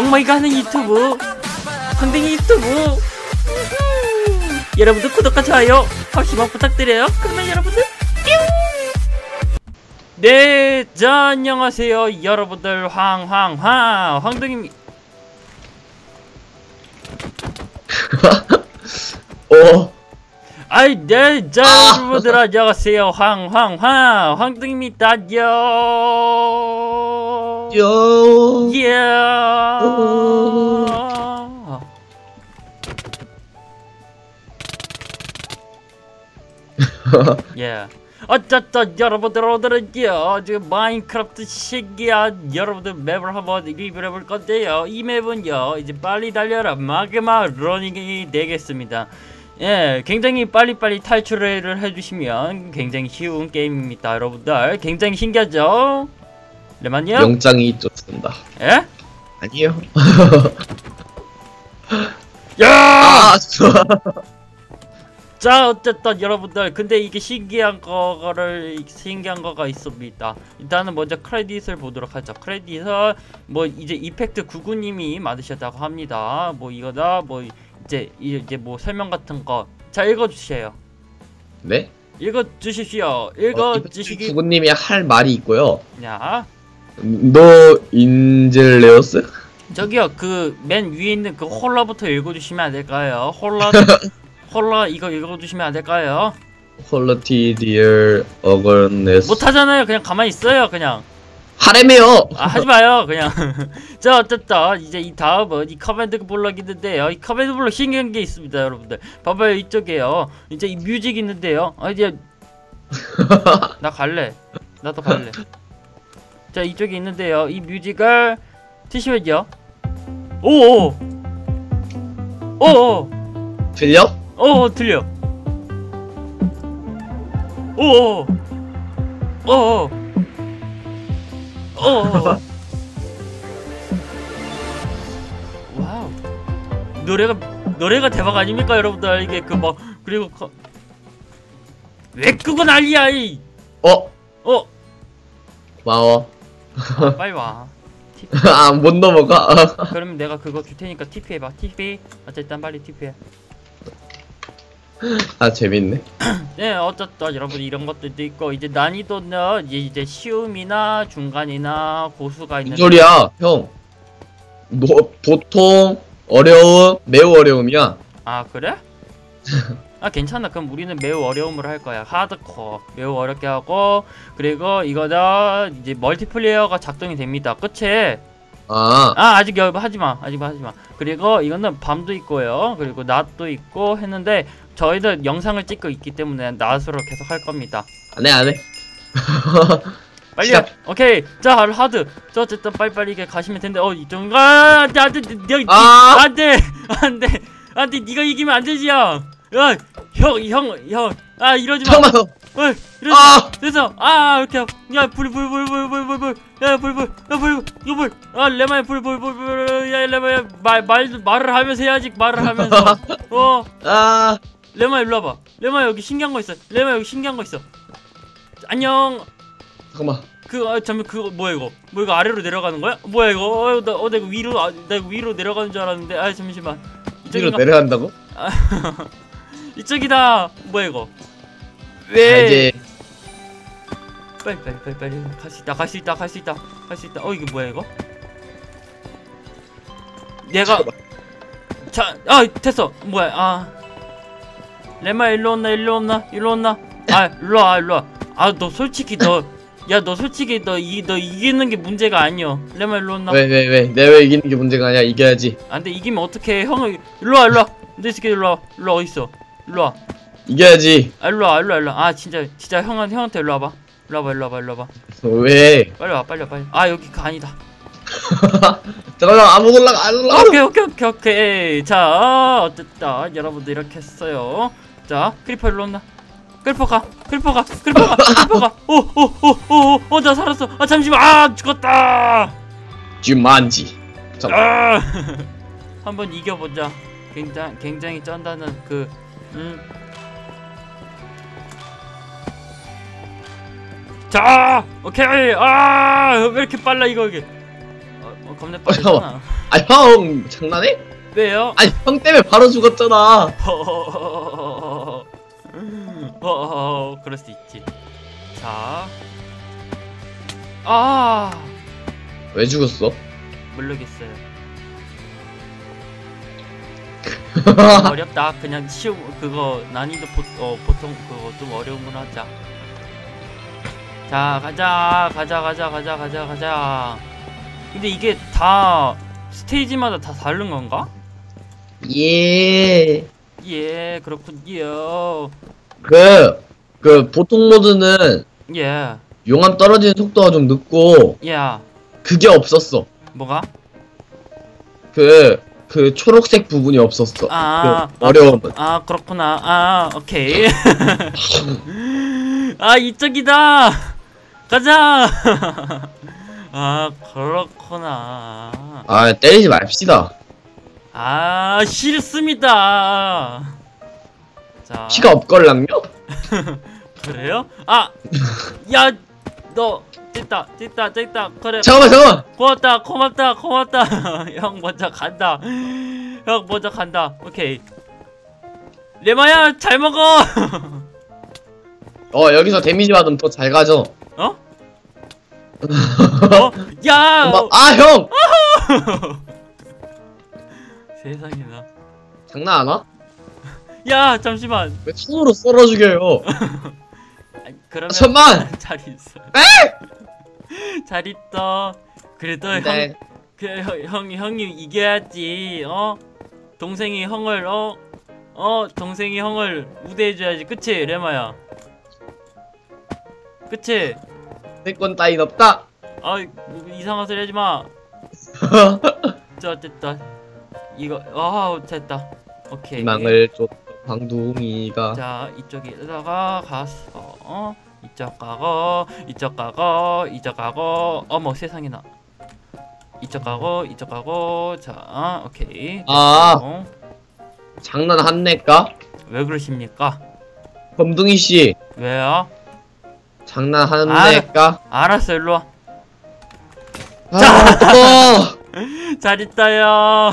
멍멍이가 하는 유튜브 황댕이 유튜브 여러분들 구독과 좋아요 잠시만 부탁드려요 그러면 여러분들 네, 자, 안녕하세요. 여러분들, 황황황, 황동입니다. 어, 아이, 네, 자, 여러분들, 안녕하세요. 황황황, 황동입니다. 요, 요, 예. 예. 어쨌든 여러분들 오늘은요 지금 마인크래프트 신기한 여러분들 맵을 한번 리뷰를 해볼 건데요. 이 맵은요 이제 빨리 달려라. 마그마 러닝이 되겠습니다. 예 굉장히 빨리빨리 탈출을 해주시면 굉장히 쉬운 게임입니다 여러분들. 굉장히 신기하죠? 레만요 영장이 좋습니다. 예? 아니요. 야! 아, 좋아. 자 어쨌든 여러분들 근데 이게 신기한 거를 신기한 거가 있습니다 일단은 먼저 크레딧을 보도록 하죠 크레딧은 뭐 이제 이펙트 구구님이 만드셨다고 합니다 뭐 이거다 뭐 이제 이제 뭐 설명 같은 거 자 읽어주세요 네? 읽어주십시오 어, 읽어주시기 구구님이 할 말이 있고요. 야 너 인젤레오스? 저기요 그 맨 위에 있는 그 홀라부터 읽어주시면 안 될까요? 홀라 홀라 이거 읽어주시면 안 될까요? 퀄리티 디얼 어거네스. 못하잖아요. 그냥 가만히 있어요 그냥. 하래매요. 아 하지 마요 그냥. 자 어쨌든 이제 이 다음은 이 커맨드 블럭 있는데요. 이 커맨드 블럭 신기한 게 있습니다 여러분들. 봐봐요 이쪽에요. 이제 이 뮤직 있는데요. 아 이제. 나 갈래. 나도 갈래 자 이쪽에 있는데요. 이 뮤직을 트시면요. 오오 오오 들려? 오 들려. 오오 오오 오오 와우. 노래가 노래가 대박 아닙니까 여러분들? 이게 그뭐 그리고 거... 왜? 끄고 난리야 이. 어, 어. 고마워. 아, 빨리 와 TP. 아, 못 넘어가. 그러면 내가 그거 줄 테니까 TP 해봐 TP 어쨌든 빨리 TP 해 아, 재밌네. 네, 어쨌든 여러분 이런 것들도 있고 이제 난이도는 이제, 이제 쉬움이나 중간이나 고수가 있는 소리야, 형. 너 보통 어려움, 매우 어려움이야. 아 그래? 아 괜찮아. 그럼 우리는 매우 어려움으로 할 거야. 하드코어. 매우 어렵게 하고 그리고 이거다 이제 멀티플레이어가 작동이 됩니다. 그치? 아, 아 아직 여 하지마. 아직 하지마. 그리고 이거는 밤도 있고요. 그리고 낮도 있고 했는데 저희들 영상을 찍고 있기 때문에 낮으로 계속 할 겁니다. 안 해, 안 해. 빨리 시작. 오케이. 자 하드. 저 어쨌든 빨리빨리 가시면 되는데 어 이쪽가 안돼. 안돼. 니 아! 안돼. 안돼. 안돼. 네가 이기면 안 되지 형 형, 형, 형. 아, 이러지 마. 잠깐만. 어, 이러지 아! 됐어. 아, 이렇게. 하고. 야, 불, 불, 불, 불, 불, 불, 불. 야, 불, 불. 야, 불, 이거 불. 아, 레마야, 불, 불, 불, 불. 야, 레마야. 말, 말, 말을 하면서 해야지. 말을 하면서. 어. 아. 레마 일로 와봐. 레마 여기 신기한 거 있어. 레마 여기 신기한 거 있어. 안녕. 잠깐만. 그, 아, 잠깐 그, 뭐야 이거? 뭐 이거 아래로 내려가는 거야? 뭐야 이거? 어, 나, 어, 나 이거 위로, 아, 나 이거 위로 내려가는 줄 알았는데. 아, 잠시만. 이쪽인가? 내려간다고? 아, 이쪽이다! 뭐야, 이거? 자, 왜? 이제 빨리, 빨리, 빨리, 빨리. 갈 수 있다, 갈 수 있다, 갈 수 있다, 갈 수 있다. 어, 이게 뭐야, 이거? 내가, 자, 아, 됐어. 뭐야, 아. 레마, 일로 온나, 일로 온나, 일로 온나. 아, 일로 와, 일로 와. 아, 너 솔직히 너, 야, 너 솔직히 너, 이, 너 이기는 게 문제가 아니여. 레마, 일로 온나. 왜 왜 왜? 내가 왜 이기는 게 문제가 아니야? 이겨야지. 안돼 이기면 어떡해 형을 일로 와 일로 와 내 새끼 일로 와 일로 와 어딨어 일로와. 이겨야지. 아 일로와 일로와 일로와. 아 진짜 진짜 형한 형한테 일로 와봐. 일로 와봐 일로 와봐 일로 와봐. 왜? 빨리 와 빨리 와 빨리 아 여기 그 아니다. 잠깐만 아무도 올라가 안 올라가. 오케이 오케이 오케이 오케이. 자 어쨌다. 여러분들 이렇게 했어요. 자 크리퍼 일로 온나 크리퍼 가 크리퍼 가 크리퍼 가 크리퍼 가오오오오오나 살았어. 아 잠시만. 아 죽었다. 주만지. 아 한번 이겨보자. 굉장히 굉장히 쩐다는 그 음. 자 오케이 아 왜 이렇게 빨라 이거 이게 어, 어, 겁내 어, 빠르잖아 아 형 장난해? 왜요? 아니 형 때문에 바로 죽었잖아 허허허허허허 허 허허허 그럴 수 있지 자 아, 왜 죽었어? 모르겠어요. 어렵다. 그냥 쉬우 그거 난이도 보, 어, 보통 그거 좀 어려운 걸 하자. 자, 가자. 가자. 가자. 가자. 가자. 가자. 근데 이게 다 스테이지마다 다 다른 건가? 예. 예, 그렇군요. 그, 그 보통 모드는 예. 용암 떨어지는 속도가 좀 늦고 야, 그게 없었어. 뭐가? 그, 그 초록색 부분이 없었어. 아, 그 어려움은. 아 그렇구나 아 오케이 아 이쪽이다 가자 아 그렇구나 아, 때리지 맙시다. 아 싫습니다 자 피가 없걸랑요? 그래요 아 야 너 됐다 됐다 됐다 그래 잠깐만, 잠깐만! 고맙다 고맙다 고맙다 형 먼저 간다 형 먼저 간다 오케이 레마야 잘 먹어 어, 여기서 데미지 받으면 더 잘 가죠. 어? 어? 야! 엄마, 아, 형! 세상에나. 장난 안 와? 야, 잠시만. 왜 손으로 썰어 죽여요? 그러면 아, 잠만! 잘 있어. 잘 있어. 그래도 네. 형, 그 형, 형 형이 이겨야지. 어? 동생이 형을 어? 어, 동생이 형을 우대해 줘야지. 그치, 레마야. 그치? 내건 따윈 없다. 아, 이상한 소리 하지 마. 자, 됐다. 이거 아, 됐다. 오케이. 희망을 쫓던 광둥이가. 자 이쪽에다가 갔어 어? 이쪽 가고 이쪽 가고 이쪽 가고. 어머 세상에나. 이쪽 가고 이쪽 가고. 자 오케이. 아. 어? 장난 한내까? 왜 그러십니까? 검둥이 씨, 왜요? 장난 한내까? 알았어 일로 와. 아, 어. 잘 있다요.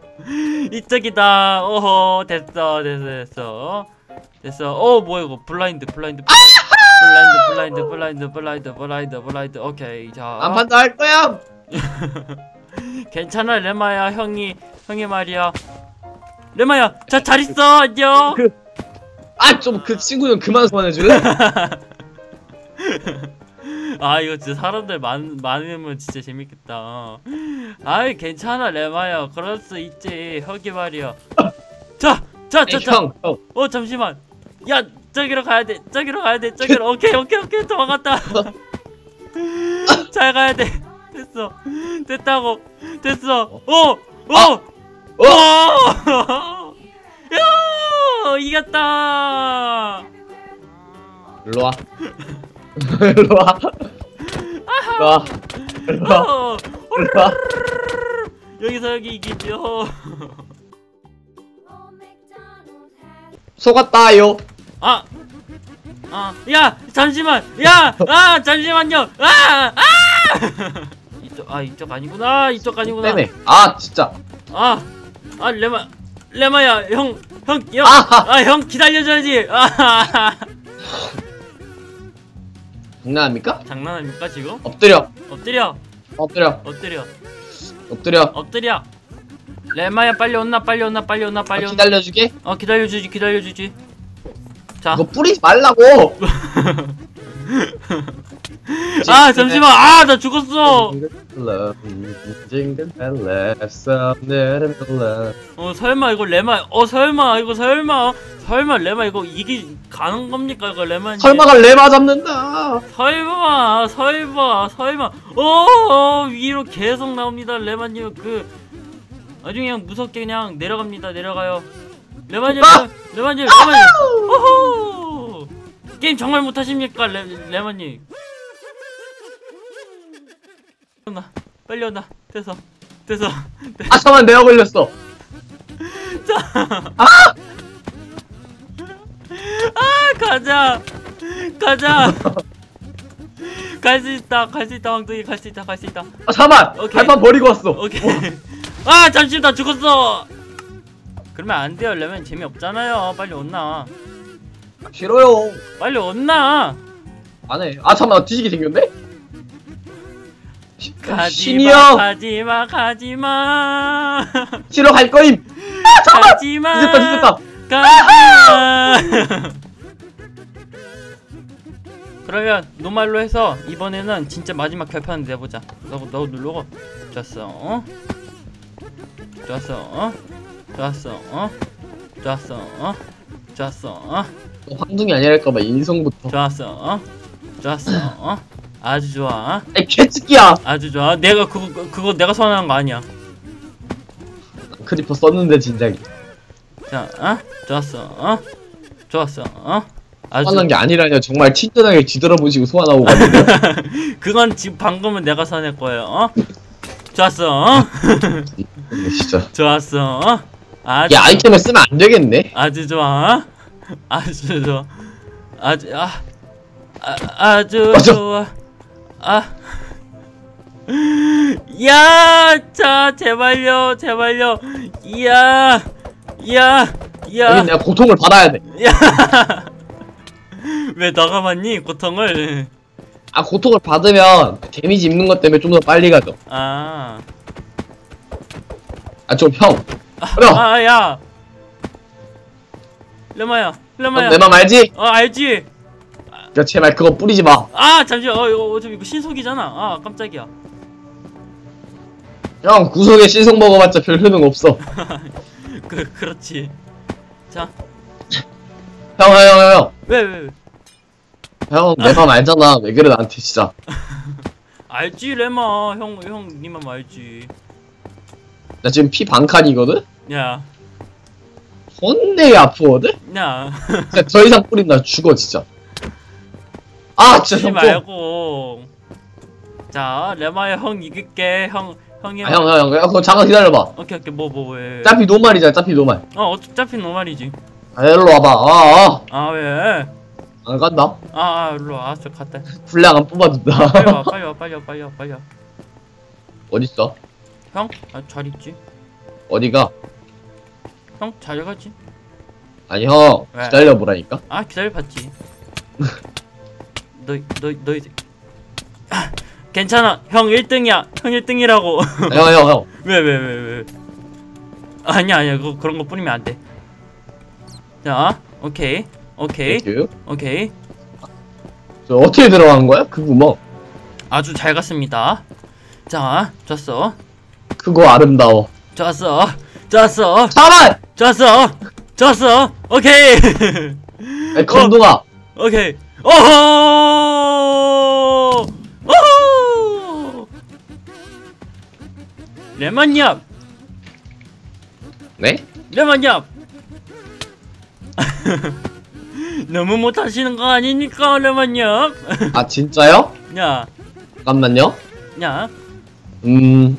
이쪽이다. 오호 됐어 됐어 됐어. 됐어. 어 뭐야 이거. 블라인드 블라인드 블라인드 블라인드 블라인드 블라인드 블라인드 블라인드 오케이 자. 안판 더할 거야. 괜찮아 레마야 형이 형이 말이야. 레마야 자 잘 있어. 안녕. 그- 아, 좀 그 친구 좀 그만 소환해줄래? 아 이거 진짜 사람들 많, 많으면 진짜 재밌겠다. 아이 괜찮아 레마야. 그럴 수 있지. 형이 말이야. 자자자자. 형, 형. 어 잠시만. 야 저기로 가야 돼. 저기로 가야 돼. 저기로. 오케이 오케이 오케이. 도망갔다. 잘 가야 돼. 됐어. 됐다고. 됐어. 어어 어! 어! 야! 이겼다. 일로 와. 일로 와. 일로 와. 일로 와. 어, 일로 와. 여기서 여기 이기죠. 속았다요. 아, 아, 야, 잠시만, 야, 아, 잠시만요, 아, 아, 이쪽, 아, 이쪽 아니구나, 이쪽 아니구나, 때문에. 아, 진짜. 아, 아, 레마, 레마야, 형, 형, 형, 아! 아, 형 기다려줘야지, 아, 장난합니까? 장난합니까 지금? 엎드려. 엎드려, 엎드려. 엎드려, 엎드려. 엎드려. 레마야 빨리 온나, 빨리 온나, 빨리 온나, 빨리 아, 온나. 기다려주게? 어, 기다려주지, 기다려주지. 자, 그거 뿌리지 말라고. 아, 잠시만, 아, 나 죽었어. 어 설마 이거 레마 어 설마 이거 설마 설마 레마 이거 이게 가는 겁니까? 이거 레마님? 설마가 레마 잡는다. 설마 설마 설마. 어, 어 위로 계속 나옵니다. 레마님 그 아주 그냥 무섭게 그냥 내려갑니다. 내려가요 레마님 아! 레마님 레마님 오호! 게임 정말 못하십니까 레, 레마님? 온나 빨리 온나 됐어. 됐어. 아, 잠만 내가 걸렸어. 아! 가자. 가자. 갈 수 있다 갈 수 있다 황둥이. 갈 수 있다 갈 수 있다. 아 잠만. 오케이. 발판 버리고 왔어. 오케이. 아 잠시만 나 죽었어 그러면 안 돼요 레몬 재미없잖아요. 빨리 온나. 싫어요. 빨리 온나. 안해. 아 잠만. 나 뒤지게 생겼네? 시- 가지마 가지마 가지마. 싫어 갈 거임! 가지마 뒤졌다 뒤졌다. 가지마. 그러면 노말로 해서 이번에는 진짜 마지막 결판을 내보자. 너, 너 누르고. 좋았어. 어? 좋았어 어? 좋았어 어? 좋았어 어? 좋았어 어? 너 황둥이 아니랄까봐 인성부터 좋았어 어? 좋았어 어? 아주 좋아 아이 개새끼야 아주 좋아 내가 그거 그거 내가 선언한 거 아니야 크리퍼 썼는데 진작에 자 어? 좋았어 어? 좋았어 어? 아주 소환한 게 아니라뇨 정말 친절하게 뒤돌아보시고 소환하고 갔는데 그건 지금 방금은 내가 선할 거예요. 어? 좋았어. 어? 진짜 좋았어. 어? 아주 야 아이템을 쓰면 안 되겠네 아주 좋아. 아주 좋아. 아주 아, 아 아주 맞아. 좋아. 아. 야, 자, 제발요, 제발요. 이야, 이야. 여기 내가 고통을 받아야 돼 왜 너가 맞니? 고통을. 아 고통을 받으면 데미지 입는 것 때문에 좀 더 빨리 가죠 아. 아 좀 형 그럼 아, 야. 레마야, 레마야. 내맘 알지? 어, 알지? 야 제발 그거 뿌리지 마 아, 잠시만. 어, 이거 어차피 이거 신속이잖아. 아, 깜짝이야. 형 구석에 신속 먹어봤자 별 효능 없어 그, 그렇지. 자, 형 형 형 형 왜, 왜, 왜? 형 내맘 알잖아 왜 그래 나한테 진짜 알지, 레마. 형, 형, 니만 알지. 나 지금 피 반칸이거든? 야, 혼내 아프거든? 야. 진짜 더 이상 나 죽어 진짜 아 진짜 형 좀. 말고. 자, 레마야, 형 이길게. 형, 형이. 아, 형, 형, 형, 잠깐 기다려봐. 오케이, 오케이. 뭐, 뭐, 왜. 짜피 노말이잖아, 짜피 노말. 어, 어차피 노말이지. 아, 일로 와봐. 아, 아, 왜? 아, 안 간다. 아, 아, 일로 와. 알았어, 갔다. 분량 안 뽑아준다. 빨리 와, 빨리 와, 빨리 와, 빨리 와, 빨리 와. 어딨어? 형? 아, 잘 있지. 어디가? 형, 잘 가지. 아니, 형, 왜? 기다려보라니까? 아 기다려봤지 너 너 너 이제 아, 괜찮아 형 1등이야 형 1등이라고 아, 형, 형, 형. 왜 왜 왜 왜 아니야 아니야 그거 그런 거 뿌리면 안 돼 자 오케이 오케이 땡큐. 오케이 저 어떻게 들어간 거야? 그 구멍. 아주 잘 갔습니다 자 좋았어 그거 아름다워. 좋았어. 좋았어. 잠깐! 좋았어. 좋았어. 오케이. 아니, 건동아. 오케이. 오호 오호 레몬nhập 네? 레몬nhập 너무 못하시는 거 아닙니까 레몬nhập 아, 진짜요? 야, 잠깐만요. 야. 음,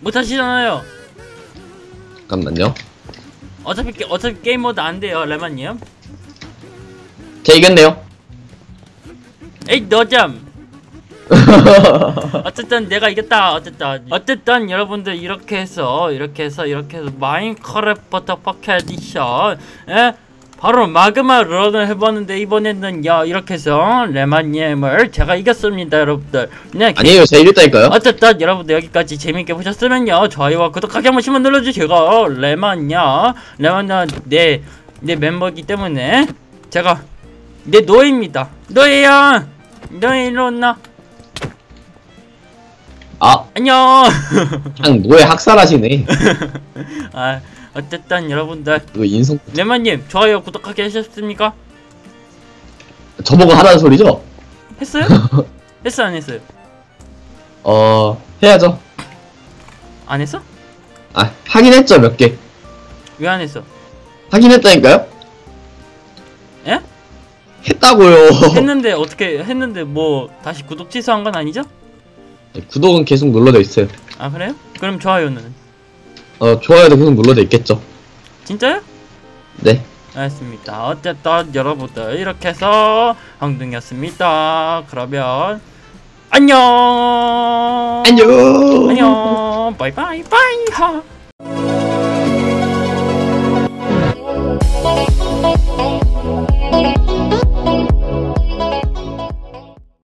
못하시잖아요 잠깐만요. 어차피 게, 어차피 게임 모드 안 돼요 레몬nhập 제 이겼네요. 에이 너잠 어쨌든 내가 이겼다 어쨌든 어쨌든 여러분들 이렇게 해서 이렇게 해서 이렇게 해서 마인크래프트 포켓 에디션 에? 바로 마그마 런을 해봤는데 이번에는 야 이렇게 해서 레마님을 제가 이겼습니다 여러분들. 네 아니에요, 제가 이겼다니까요. 어쨌든 여러분들 여기까지 재밌게 보셨으면요 좋아요와 구독하기 한 번씩만 눌러주시고 레만요 레만은 내, 내 멤버이기 때문에 제가 내 노예입니다. 노예야! 노예 일로 온나? 아, 안녕! 그냥 노예 학살하시네. 아 어쨌든 여러분들 이거 인성, 레만님 좋아요 구독하기 하셨습니까? 저보고 하라는 소리죠? 했어요? 했어 안 했어요? 어, 해야죠. 안 했어? 아, 하긴 했죠, 몇 개. 왜 안 했어? 하긴 했다니까요? 예? 했다고요. 했는데 어떻게 했는데 뭐 다시 구독 취소한 건 아니죠? 구독은 계속 눌러져 있어요. 아 그래요? 그럼 좋아요는 어, 좋아요도 계속 눌러져 있겠죠. 진짜요? 네. 알겠습니다. 어쨌든 여러분들 이렇게 해서 황둥이었습니다. 그러면 안녕. 안녕 안녕. 바이바이 바이 하.